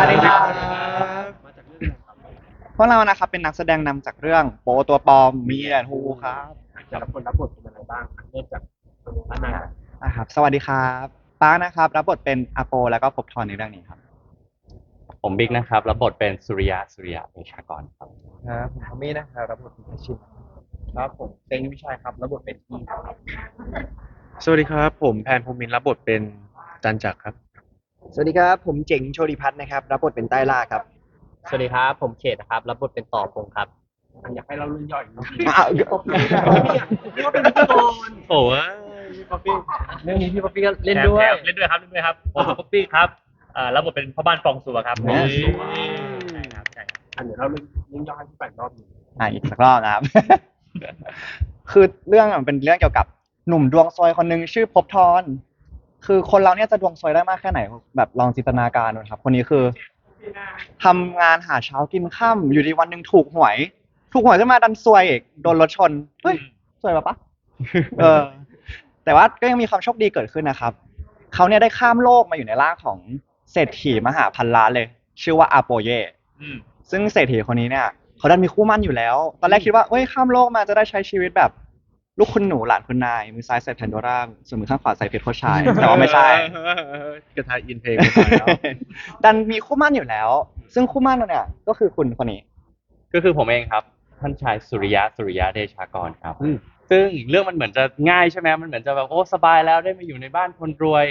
วัสดีครับมาจากเรื่องอะไรครับ พวกเรานะครับเป็นนักแสดงนำจากเรื่องโปตัวปลอมมีแอนฮูครับ แต่ละคนรับบทเป็นอะไรบ้างเริ่มจากอันนั้น นะครับสวัสดีครับป้านะครับรับบทเป็นอาโปแล้วก็ภพบทรในเรื่องนี้ครับ ผมบิ๊กนะครับรับบทเป็นสุริยะสุริยะเดชากรครับ ครับผมทอมมี่นะครับรับบทเป็นอาชินครับผมเต็งวิชัยครับรับบทเป็นที่ครับสวัสดีครับ ผมแพนภูมินทร์รับบทเป็นจันจักรครับ สวัสดีครับ ผมเจ๋งโชติพัฒน์นะครับ รับบทเป็นใต้ล่าครับ สวัสดีครับ ผมเขตนะครับ รับบทเป็นต่อพงครับ อยากให้เราเรื่องย่อยอีกนิดนึงอ้าวพี่ป๊อปปี้พี่ว่าเป็นพิธีกรโอ้ยพี่ป๊อปปี้เรื่องนี้พี่ป๊อปปี้ก็เล่นด้วย แถมๆเล่นด้วยครับเล่นด้วยครับผมป๊อปปี้ครับอ่ารับบทเป็นพ่อบ้านฟองสัวครับฟองสัว ใช่ครับใช่ครับอันเดี๋ยวเราเรื่องเรื่องย่อยให้พี่ไปรอบหนึงอะอีกสักรอบนะครับ คือเรื่องมันเป็นเรื่องเกี่ยวกับหนุ่มดวงซวยคนหนึ่งชื่อภพบทร คือคนเราเนี่ยจะดวงซวยได้มากแค่ไหน แบบลองจินตนาการดูนะครับ คนนี้คือทำงานหาเช้ากินค่ำอยู่ดีวันหนึ่งถูกหวย ถูกหวยขึ้นมาดันซวยอีกโดนรถชนเฮ้ยซวยปะปะเออ แต่ว่าก็ยังมีความโชคดีเกิดขึ้นนะครับ เขาเนี่ยได้ข้ามโลกมาอยู่ในร่างของเศรษฐีมหาพันล้านเลย ชื่อว่าอาโปเย อืม ซึ่งเศรษฐีคนนี้เนี่ยเขาดันมีคู่มั่นอยู่แล้ว ตอนแรกคิดว่าเอ้ยข้ามโลกมาจะได้ใช้ชีวิตแบบ ลูกคุณหนูหลานคุณนาย มือซ้ายใส่แพนโดร่าส่วนมือข้างขวาใส่เพชรโคชชายแต่ว่าไม่ใช่ กระทายอินเพลงไปก่อนแล้วดันมีคู่มั่นอยู่แล้ว ซึ่งคู่มั่นเนี่ยก็คือคุณคนนี้ ก็คือผมเองครับ ท่านชายสุริยะสุริยะเดชากรครับ ซึ่งเรื่องมันเหมือนจะง่ายใช่ไหมมันเหมือนจะแบบโอ้สบายแล้วได้มาอยู่ในบ้านคนรวย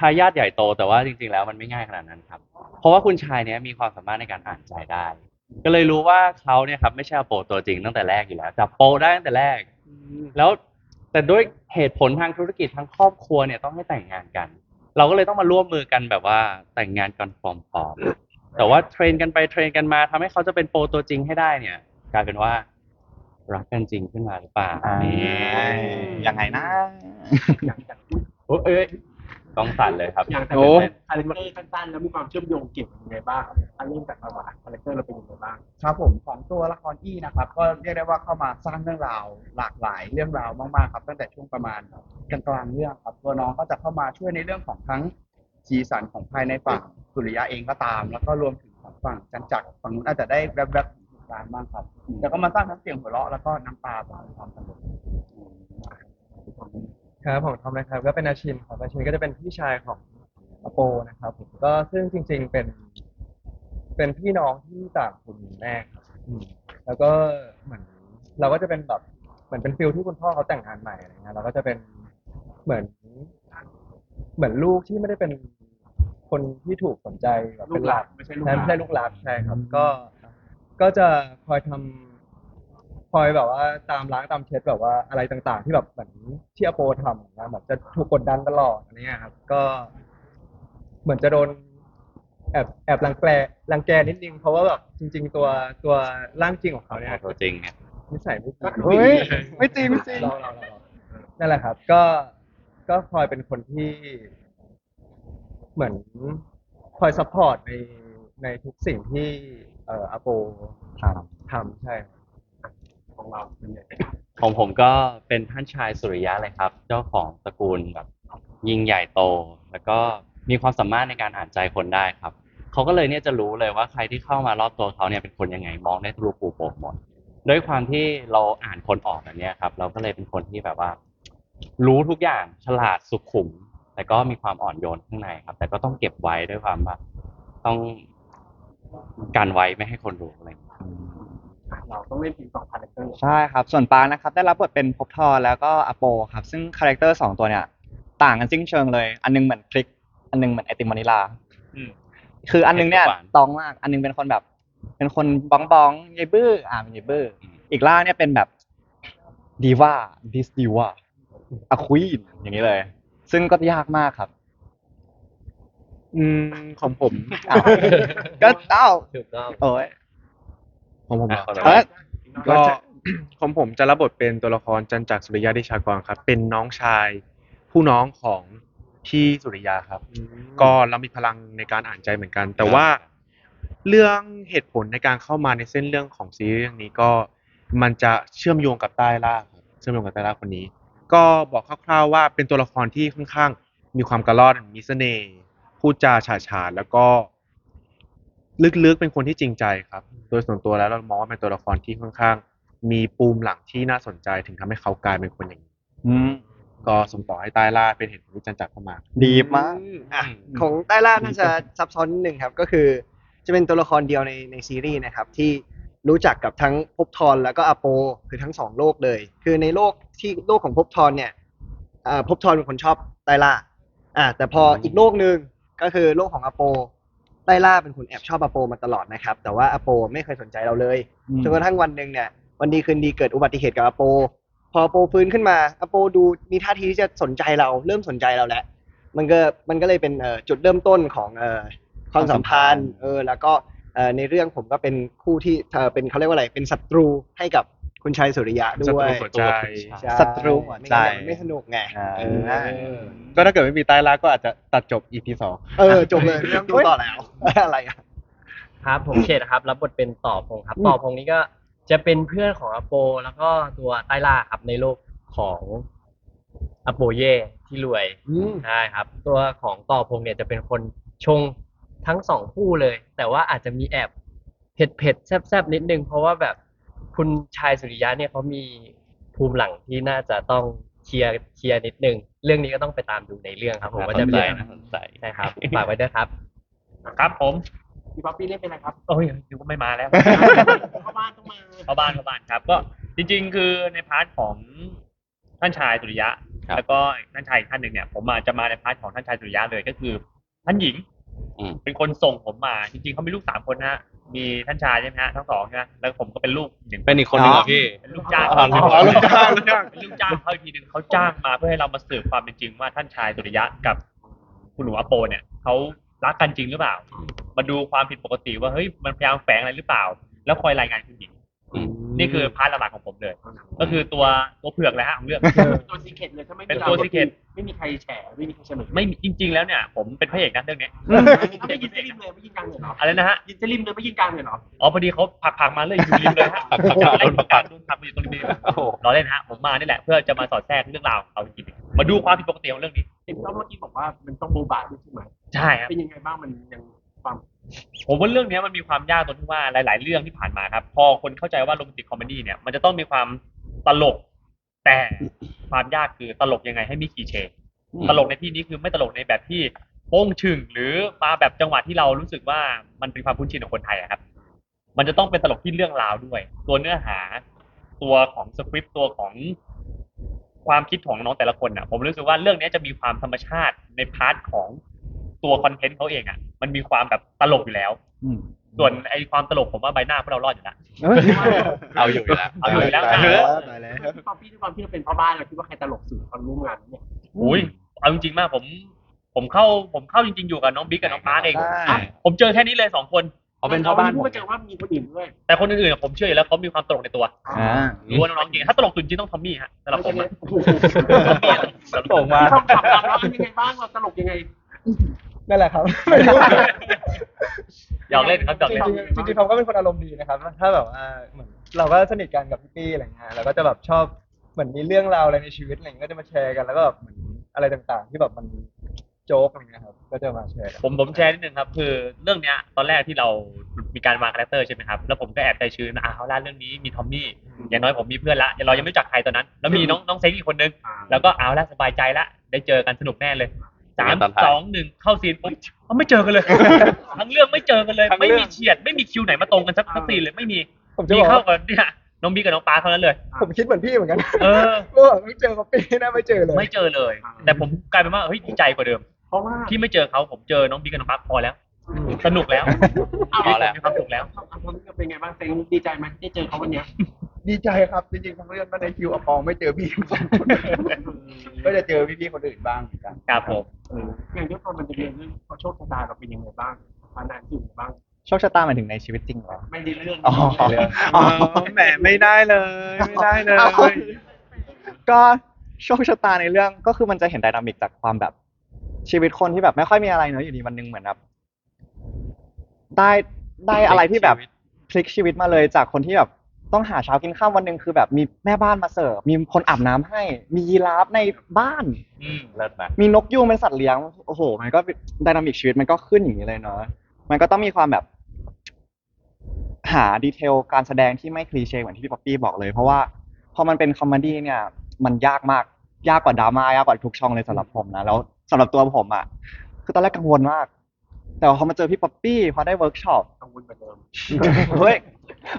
ทายาทใหญ่โตแต่ว่าจริงๆแล้วมันไม่ง่ายขนาดนั้นครับ เพราะว่าคุณชายเนี้ยมีความสามารถในการอ่านใจได้ ก็เลยรู้ว่าเขาเนี่ยครับไม่ใช่อโปตัวจริงตั้งแต่แรกอยู่แล้วจับโปได้ตั้งแต่แรก แล้วแต่ด้วยเหตุผลทางธุรกิจทางครอบครัวเนี่ยต้องให้แต่งงานกัน เราก็เลยต้องมาร่วมมือกันแบบว่าแต่งงานกันปลอมๆแต่ว่าเทรนกันไปเทรนกันมาทำให้เขาจะเป็นโปรตัวจริงให้ได้เนี่ย กลายเป็นว่ารักกันจริงขึ้นมาหรือเปล่าอ่านี่ยังไงนะอย่างจากพูดโอ้เอ้ย ต้องสั่นเลยครับอย่างแต่โอ้เป็นคาแรคเตอร์สั้นๆแล้วมีความเชื่อมโยงเกี่ยวกับยังไงบ้างอันเริ่มจากประวัติคาแรคเตอร์เราเป็นยังไงบ้างครับผมของตัวละครอี้นะครับ ก็เรียกได้ว่าเข้ามาสร้างเรื่องราวหลากหลายเรื่องราวมากๆครับ ตั้งแต่ช่วงประมาณกลางๆเรื่องครับตัวน้องก็จะเข้ามาช่วยในเรื่องของทั้งสีสันของภายในฝั่งสุริยะเองก็ตาม แล้วก็รวมถึงของฝั่งจันจักรฝั่งนู้นอาจจะได้แวบๆถึงเหตุการณ์บ้างครับแล้วก็มาสร้างทั้งเสียงหัวเราะแล้วก็น้ำตาบางความสนุก ครับผมทอมนะครับ ก็เป็นอาชินครับอาชินก็จะเป็นพี่ชายของอโปนะครับผมก็ซึ่งจริง ๆเป็น เป็นพี่น้องที่ต่างคุณแม่ครับอืมแล้วก็เหมือนเราก็จะเป็นแบบเหมือนเป็นฟิลที่คุณพ่อเขาแต่งงานใหม่อะไรเงี้ยเราก็จะเป็นเหมือน เหมือนลูกที่ไม่ได้เป็นคนที่ถูกสนใจแบบลูเป็นกหหลัลากนไม่ใช่ลูกหลานไม่ใช่ลูกหลานใช่ครับ ก็ก็จะคอยทำ คอยแบบว่าตามล้างตามเช็ดแบบว่าอะไรต่างๆ ที่แบบเหมือนที่อโปทำนะเหมือนจะถูกกดดันตลอดอันเนี้ยครับ ก็ เหมือนจะโดนแอบแอบรังแกรังแกนิดนึงเพราะว่าแบบจริง ๆ ตัวตัวร่างจริงของเขาเนี่ยตัวจริงเนี่ยนิสัยไม่ดีเฮ้ยไม่จริงไม่จริงเราเราเรานั่นแหละครับ ก็ก็คอยเป็นคนที่ เหมือนคอยซัพพอร์ตในในทุกสิ่งที่ เอ่ออาโปครับทำใช่ครับ ของเราเป็นยังไงของผมก็เป็นท่านชายสุริยะเลยครับ เจ้าของตระกูลแบบยิ่งใหญ่โต แล้วก็มีความสามารถในการอ่านใจคนได้ครับเขาก็เลยเนี่ยจะรู้เลยว่าใครที่เข้ามารอบตัวเขาเนี่ยเป็นคนยังไงมองได้ทะลุปูโป่งหมดด้วยความที่เราอ่านคนออกแบบเนี้ยครับ เราก็เลยเป็นคนที่แบบว่า รู้ทุกอย่างฉลาดสุขุม แต่ก็มีความอ่อนโยนข้างในครับ แต่ก็ต้องเก็บไว้ด้วยความว่าต้องการไว้ไม่ให้คนรู้อะไรอย่าง เงี้ยเราต้องเล่นทีมสองคาแรคเตอร์ใช่ครับ ส่วนปางนะครับได้รับบทเป็นภพบทรแล้วก็อาโปครับ ซึ่งคาแรคเตอร์สองตัวเนี่ยต่างกันสิ้นเชิงเลย อันหนึงเหมือนพริก อันหนึงเหมือนไอติมวานิลาอืมคืออันหนึงเนี่ยหวานตองมาก อันหนึงเป็นคนแบบ เป็นคนบ้องบ้องๆยายบื้ออ่าเป็นยายบื้อออีกล่างเนี่ยเป็นแบบดีว่าดิสดีว่าอะควีนอย่างนี้เลย ซึ่งก็ยากมากครับ อืมของผมอ้าวก็เอ้าถูกต้องโอ้ย ของผมเหรอ อะขอโทษเอ้ยก็ ของผมจะรับบทเป็นตัวละครจันจักรสุริยะเดชากรครับ เป็นน้องชาย ผู้น้องของพี่สุริยาครับ ก็เรามีพลังในการอ่านใจเหมือนกัน แต่ว่าเรื่องเหตุผลในการเข้ามาในเส้นเรื่องของซีรีส์เรื่องนี้ก็มันจะเชื่อมโยงกับใต้ล่าครับเชื่อมโยงกับใต้ล่าคนนี้ ก็บอกคร่าวๆว่าเป็นตัวละครที่ค่อนข้างมีความกระรอดมีเสน่ห์พูดจาฉาฉานแล้วก็ ลึกๆเป็นคนที่จริงใจครับ โดยส่วนตัวแล้วเรามองว่าเป็นตัวละครที่ค่อนข้าง มีปูมหลังที่น่าสนใจถึงทำให้เขากลายเป็นคนอย่างนี้อืมก็ส่งต่อให้ใต้ล่าเป็นเหตุผลที่จันจักรเข้ามา ดีมาก อะของใต้ล่าน่าจะซับซ้อนนิดนึงครับก็คือ จะเป็นตัวละครเดียวในในซีรีส์นะครับที่รู้จักกับทั้งภพทรแล้วก็อโปคือทั้งสองโลกเลย คือในโลกที่โลกของภพทรเนี่ยอ่าภพทรเป็นคนชอบใต้ล่าอ่าแต่พออีกโลกหนึ่งก็คือโลกของอโปใต้ล่าเป็นคนแอบชอบอโปมาตลอดนะครับ แต่ว่าอโปไม่เคยสนใจเราเลยอืมจนกระทั่งวันหนึ่งเนี่ย วันดีคืนดีเกิดอุบัติเหตุกับอโป พออโปฟื้นขึ้นมาอโปดูมีท่าทีที่จะสนใจเรา เริ่มสนใจเราแล้วมันก็มันก็เลยเป็นเอ่อจุดเริ่มต้นของเอ่อความสัมพันธ์เออแล้วก็เอ่อในเรื่องผมก็เป็นคู่ที่เอ่อเป็นเขาเรียกว่าอะไรเป็นศัตรูให้กับ คุณชัยสุริยะด้วยศัตรูหัวใจใช่ศัตรูหัวใจไม่งั้นเดี๋ยวมันไม่สนุกไงอ่าเออก็ถ้าเกิดไม่มีใต้ล่าก็อาจจะตัดจบ EP สองเออจบเลยไม่ต้องดูต่อแล้วอะไรอะครับผมเชษนะครับรับบทเป็นต่อพงครับ ต่อพงนี้ก็จะเป็นเพื่อนของอโป แล้วก็ตัวใต้ล่าครับในโลกของอโปเย่ที่รวยอืมใช่ครับ ตัวของต่อพงเนี่ยจะเป็นคนชงทั้งสองคู่เลย แต่ว่าอาจจะมีแอบเผ็ดเผ็ดๆแซบๆนิดนึงเพราะว่าแบบ คุณชายสุริยะเนี่ยเขามีภูมิหลังที่น่าจะต้องเคลียร์เคลียร์นิดนึง เรื่องนี้ก็ต้องไปตามดูในเรื่องครับผมว่าจะเป็นยังไงน่าสนใจใช่ครับฝากไว้ด้วยครับ ครับผมพี่ป๊อปปี้เล่นเป็นอะไรครับโอ้ยดูว่าไม่มาแล้วเข้าบ้านต้องมาเข้าบ้านเข้าบ้านครับ ก็จริง ๆ คือในพาร์ทของท่านชายสุริยะครับแล้วก็ท่านชายอีกท่านหนึ่งเนี่ย ผมอาจจะมาในพาร์ทของท่านชายสุริยะเลยก็คือ ท่านหญิงอืมเป็นคนส่งผมมา จริง ๆเขามีลูกสามคนนะฮะ มีท่านชายใช่ไหมฮะทั้งสองใช่ไหมแล้วผมก็เป็นลูกหนึ่งเป็นอีกคนหนึ่งเหรอพี่ เป็นลูกจ้างอ๋อเขาลูกจ้างลูกจ้าง เป็นลูกจ้างเขาอีกทีหนึ่งเขาจ้างมาเพื่อให้เรามาสืบความเป็นจริงว่าท่านชายสุริยะกับคุณหนูอโปเนี่ยเขารักกันจริงหรือเปล่า มาดูความผิดปกติว่าเฮ้ยมันพยายามแฝงอะไรหรือเปล่า แล้วคอยรายงานคุณหญิงอืมนี่คือพาร์ทหลักๆของผม เลย ก็คือตัวตัวเผือกเลยฮะของเรื่องตัวซีเคร็ตเลยถ้าไม่มีเป็นตัวรา secret ไม่มีใครแฉไม่มีใครเฉลยไม่มีจริง ๆ แล้วเนี่ยผมเป็นพระเอกนะเรื่องนี้ไม่ยินเจลิมเลยไม่ยินกลางเลยเหรออะไรนะฮะยินเจลิมเลยไม่ยินกลางเลยเหรออ๋อพอดีเขาผลักผกๆมาเลยอยู่ริมเลยฮะผลักๆจะมาเล่นผลัประกๆกาศโดนผลักมาอยู่ตรงนี้โอ้โหรอเล่นฮะผมมานี่แหละเพื่อจะมาสอดแทรกเรื่องราวของเขาจริงๆมาดูความผิดปกติของเรื่องนี้เห็นต้องเมื่อกี้บอกว่ามันต้องโบบาด้วยใช่ไหมใช่ครับเป็นยังไงบ้างมันยัง ความผมว่าเรื่องเนี้ยมันมีความยากตรงที่ว่าหลาย ๆ เรื่องที่ผ่านมาครับ พอคนเข้าใจว่าโรแมนติกคอมเมดี้เนี่ยมันจะต้องมีความตลก แต่ความยากคือตลกยังไงให้มีคีเชอืมตลกในที่นี้คือไม่ตลกในแบบที่โป้งชึงหรือมาแบบจังหวะที่เรารู้สึกว่ามันเป็นความคุ้นชินของคนไทยอะครับ มันจะต้องเป็นตลกที่เรื่องราวด้วย ตัวเนื้อหา ตัวของสคริปต์ตัวของความคิดของน้องแต่ละคนอะ ผมรู้สึกว่าเรื่องเนี้ยจะมีความธรรมชาติในพาร์ทของตัวคอนเทนต์เขาเองอะ มันมีความแบบตลกอยู่แล้วอืมส่วนไอความตลกผมว่าใบหน้าพวกเรารอดอยู่แล้วเอาอยู่อยู่แล้ว เอาอยู่แล้วตายนะแล้วตายแล้วพี่ป๊อปปี้ด้วยความที่เราเป็นพ่อบ้านเราคิดว่าใครตลกสุดตอนร่วมงานเนี่ยอุ้ยเอาจริงๆมากผม ผมเข้าผมเข้าจริง ๆอยู่กับน้องบิ๊กกับน้องปาร์คเองใช่ผมเจอแค่นี้เลยสองคนเขาเป็นพ่อบ้านพูผดมมาเจอว่ามีคนอื่นด้วย แต่คนอื่นๆอะผมเชื่ออยู่แล้วเขามีความตลกในตัวอ่ารู้ว่าน้องๆเก่งถ้าตลกจริงๆต้องทอมมี่ฮะสำหรับผมอะโอ้โหทอมมี่อะตลกส่งมาต้องขับเราเป็นยังไงบ้างเราตลกยังไง นั่นแหละครับไม่รู้หยอกเล่นครับหยอกจเล่น ริงๆจริงๆเขาก็เป็นคนอารมณ์ดีนะครับ ถ้าแบบว่าเหมือนเราก็สนิทกันกับพี่ปี้อะไรเงี้ยเราก็จะแบบชอบเหมือนมีเรื่องราวอะไรในชีวิตอะไรเงี้ยก็จะมาแชร์กันแล้วก็แบบเหมือนอะไรต่างๆ ที่แบบมันโจ๊กอะไรเงี้ยครับ ก็จะมาแชร์กันผมผมแชร์นิดนึงครับ คือเรื่องเนี้ยตอนแรกที่เรามีการวางคาแรคเตอร์ใช่ไหมครับแล้วผมก็แอบใจชื้นนะอ่าเอาล่ะเรื่องนี้มีทอมมี่อย่างน้อยผมมีเพื่อนละเรายังไม่รู้จักใครตอนนั้น แล้วมีน้องน้องเซ็งอีกคนนึง แล้วก็เอาละสบายใจละได้เจอกันสนุกแน่เลย สามตอนท้ายสองหนึ่งเข้าซีนปุ๊บเขาไม่เจอกันเลย ทั้งเรื่องไม่เจอกันเลย ทั้งไม่เรื่มีองเฉียดไม่มีคิวไหนมาตรงกันสักสักซีนเลยไม่มีผมจะมีบอกเข้าว่ากันเนี่ยน้องบีกับน้องปาเท่านั้นเลย ผมคิดเหมือนพี่เหมือนกันเออว่าแบบไม่เจอกับปี้นะไม่เจอเลย ไม่เจอเลย แต่ผมกลายเป็นว่าเฮ้ยดีใจกว่าเดิม เพราะว่าที่ไม่เจอเขาผมเจอน้องบีกับน้องปาพอแล้ว สนุกแล้วพอแล้วมีความสุขแล้ว เอาเอาความรู้สึกเป็นไงบ้างเซ็งดีใจไหมได้เจอเขาวันเนี้ยดีใจครับ จริงๆทั้งเรื่องก็ในคิวอปองไม่เจอพี่ทั้งสองคนก็จะเจอพี่ๆคนอื่นบ้างเหมือนกัน ครับผม เอออย่างที่ตอนมันจะเรียนเรื่องโชคชะตาเราเป็นยังไงบ้างพานานอยู่บ้าง โชคชะตาหมายถึงในชีวิตจริงเหรอ ไม่ได้เรื่องอ๋ออ๋อแหมไม่ได้เลยไม่ได้เลย ก็โชคชะตาในเรื่องก็คือมันจะเห็นไดนามิกจากความแบบชีวิตคนที่แบบไม่ค่อยมีอะไรเนอะอยู่ดีวันหนึงเหมือนแบบได้ได้อะไรที่แบบพลิกชีวิตมาเลยจากคนที่แบบ ต้องหาเช้ากินข้าววันหนึ่งคือแบบมีแม่บ้านมาเสิร์ฟมีคนอาบน้ำให้ มียีราฟในบ้าน อืมเลิศนะมีนกยูงเป็นสัตว์เลี้ยงโอ้โห มันก็ไดนามิกชีวิตมันก็ขึ้นอย่างนี้เลยเนาะมันก็ต้องมีความแบบ หาดีเทลการแสดงที่ไม่คลีเช่เหมือนที่พี่ป๊อปปี้บอกเลย เพราะว่าพอมันเป็นคอมเมดี้เนี่ย มันยากมากยากกว่าดราม่ายากกว่าทุกช่องเลยสำหรับผมนะแล้วสำหรับตัวผมอะคือตอนแรกกังวลมาก แต่พอมาเจอพี่ป๊อปปี้พอได้เวิร์กช็อป กังวลกว่าเดิมเฮ้ย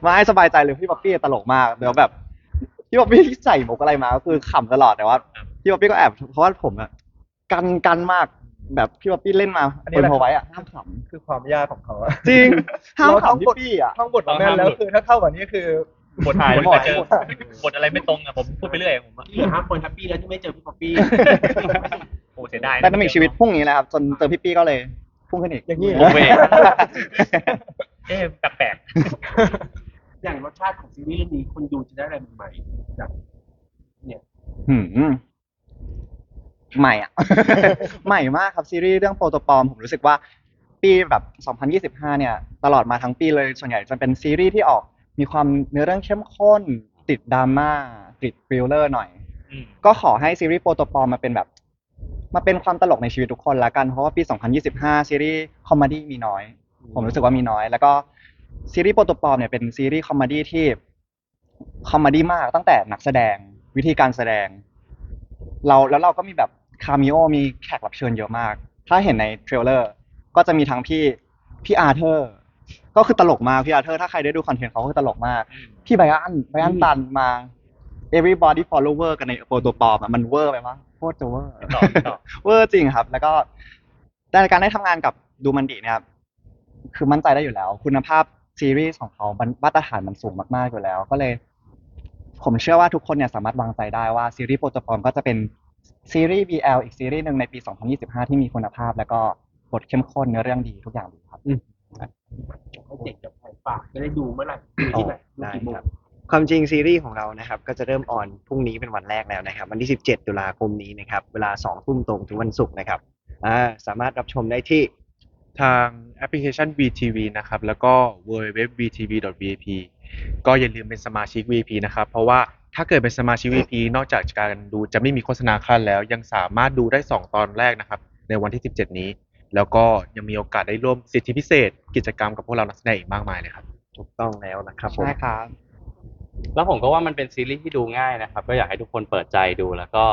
มาให้สบายใจเลยพี่ป๊อปปี้ตลกมากเดี๋ยวแบบพี่ป๊อปปี้ใส่หมวกอะไรมาก็คือขำตลอดแต่ว่าพี่ป๊อปปี้ก็แอบเพราะว่าผมอะกันกันมากแบบพี่ป๊อปปี้เล่นมาอันบนี้นแหละโพไว้อะห้ามขคือความยากของเขาอะำจริงห้ามเราท่องขำบทพี่ปี้อะท่องบทมาแม่นแล้วคือถ้าเข้ากว่านี้คือบทถ่ายหมมันดจะเจอบทอะไรไม่ตรงอะผมพูดไปเรื่อยผมอะที่เหลือห้าคนแฮปปี้แล้วที่ไม่เจอพี่ป๊อปปี้โอ้เสียดายะแต่ดนามิกชีวิตพุ่งอย่างนี้แหละครับจนเจอพี่ปี้ก็เลย พุ่งขึ้นอีกอย่างนี้ โอเคเอ๊ะแปลกอย่างรสชาติของซีรีส์เรื่องนี้คนดูจะได้อะไรใหม่ๆจากเนี่ยหืมใหม่อะ ใหม่มากครับซีรีส์เรื่องโปรโตปอมผมรู้สึกว่า ปีแบบ 2025 เนี่ย ตลอดมาทั้งปีเลยส่วนใหญ่จะเป็นซีรีส์ที่ออก มีความเนื้อเรื่องเข้มข้น ติดดราม่าติดทริลเลอร์หน่อย ๆอืมก็ขอให้ซีรีส์โปรโตปอมมาเป็นแบบ มาเป็นความตลกในชีวิตทุกคนละกัน เพราะว่าปี 2025 ซีรีส์คอมเมดี้มีน้อย ผมรู้สึกว่ามีน้อย แล้วก็ซีรีส์โปรโตปอมเนี่ยเป็นซีรีส์คอมเมดี้ที่คอมเมดี้มากตั้งแต่นักแสดงวิธีการแสดง เราแล้วเราก็มีแบบคาเมโอมีแขกรับเชิญเยอะมาก ถ้าเห็นในเทรลเลอร์ก็จะมีทั้งพี่พี่อาร์เธอร์ก็คือตลกมากพี่อาร์เธอร์ถ้าใครได้ดูคอนเทนต์เขาก็คือตลกมาก พี่ไบอันไบอันตันมา everybody follower กันในโปรโตปอมอะมันเวอร์ไปปะโคตรจะเวอร์ต่อต่อ เวอร์จริงครับ แล้วก็แต่การได้ทำงานกับดูมันดีเนี่ยครับ คือมั่นใจได้อยู่แล้ว คุณภาพซีรีส์ของเขามันมาตรฐานมันสูงมากๆอยู่แล้ว ก็เลย ผมเชื่อว่าทุกคนเนี่ยสามารถวางใจได้ว่าซีรีส์โปรโตปอมก็จะเป็นซีรีส์ BL อีกซีรีส์หนึ่งในปี 2025 ที่มีคุณภาพ แล้วก็บทเข้มข้นเนื้อเรื่องดีทุกอย่างดีครับ เขาเด็กกับใครฝากจะได้ดูเมื่อไหร่ดูที่ไหนดูได้กี่โมงครับ ความจริงซีรีส์ของเรานะครับก็จะเริ่มออนพรุ่งนี้เป็นวันแรกแล้วนะครับ วันที่ 17 ตุลาคมนี้นะครับเวลา2ทุ่มตรงถึงวันศุกร์นะครับอ่าสามารถรับชมได้ที่ทางแอปพลิเคชัน VTV นะครับ แล้วก็ www.vtv.vip ก็อย่าลืมเป็นสมาชิก VIP นะครับ เพราะว่าถ้าเกิดเป็นสมาชิก VIP นอกจากการดูจะไม่มีโฆษณาขั้นแล้ว ยังสามารถดูได้ 2 ตอนแรกนะครับ ในวันที่ 17 นี้ แล้วก็ยังมีโอกาสได้ร่วมสิทธิพิเศษ กิจกรรมกับพวกเรานักแสดงอีกมากมายเลยครับ ถูกต้องแล้วนะครับผม ใช่ครับ แล้วผมก็ว่ามันเป็นซีรีส์ที่ดูง่ายนะครับ ก็อยากให้ทุกคนเปิดใจดูแล้วก็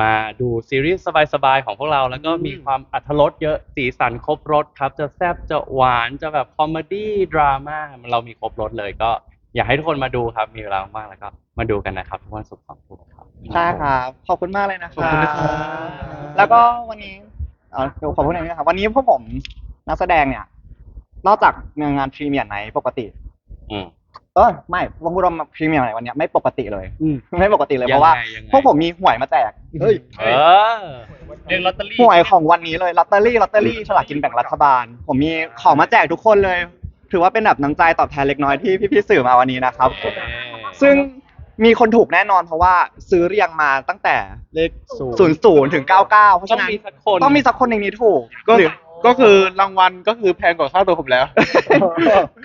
มาดูซีรีส์สบายๆของพวกเรา แล้วก็มีความอัธรสเยอะสีสันครบรสครับ จะแซ่บจะหวานจะแบบคอมเมดี้ดราม่าเรามีครบรสเลยก็อยากให้ทุกคนมาดูครับ มีเวลาว่างๆแล้วก็มาดูกันนะครับทุกวันศุกร์สองทุ่มครับใช่ครับขอบคุณมากเลยนะคขอบรับคุณนะครับแล้วก็วันนี้เอ๋อเดี๋ยวขอพูดหน่อยนะครับวันนี้พวกผมนักแสดงเนี่ย นอกจากงานพรีเมียร์ไหนปกติ อืม เออไม่วงบุรมพรีเมียร์ไหนวันเนี้ยไม่ปกติเลยอืม ไม่ปกติเลยเพราะว่า ยังไงยังไงพวกผมมีหวยมาแจกเฮ้ยเออ เรื่องลอตเตอรี่หวยของวันนี้เลยลอตเตอรี่ลอตเตอรี่ฉลากกินแบ่งรัฐบาล ผมมีของมาแจกทุกคนเลย ถือว่าเป็นแบบน้ำใจตอบแทนเล็กน้อยที่พี่ๆสื่อมาวันนี้นะครับ ซึ่งมีคนถูกแน่นอนเพราะว่าซื้อเรียงมาตั้งแต่เลขศูนย์ศูนย์ถึงเก้าเก้าเพราะต้อฉะงนั้นมีสักคน ต้องมีสักคนในนี้ถูกก็หรือ ก็คือรางวัลก็คือแพงกว่าค่าตัวผมแล้ว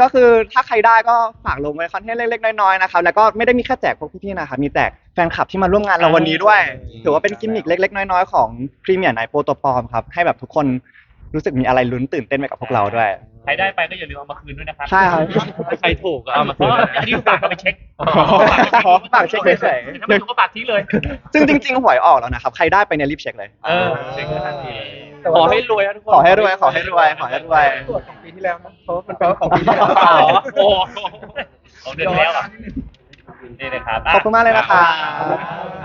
ก็คือถ้าใครได้ก็ฝากลงไว้คอนเทนต์เล็กๆน้อยๆนะครับแล้วก็ไม่ได้มีแค่แจกพวกพี่ๆนะครับมีแจกแฟนคลับที่มาร่วมงานเราวันนี้ด้วย ถือว่าเป็นกิมมิคเล็กๆน้อยๆของพรีเมียร์ไนโปรโตปอมครับให้แบบทุกคนรู้สึกมีอะไรลุ้นตื่นเต้นไปกับพวกเราด้วย ใครได้ไปก็อย่าลืมเอามาคืนด้วยนะครับใช่ครับถ้าใครถูกก็เอามาเพคืราะนว่านะอันนี้ฝากเอาไปเช็คฝากเช็คเฉยๆถ้าไม่ถูกก็ฝากทิ้งเลย ซึ่งจริงๆหวยออกแล้วนะครับ ใครได้ไปเนี่ยรีบเช็คเลย เออเช็คเลยทั นทีขอให้รวยนะทุกคนขอให้รวยขอให้รวยขอให้รวย ตรวจของปีที่แล้วนะเพราะว่ามันแปลว่าของปีที่แล้ว อ๋อโอ้โห ของเดือนที่แล้วอะนี่นะครับขอบคุณมากเลยนะครับครับ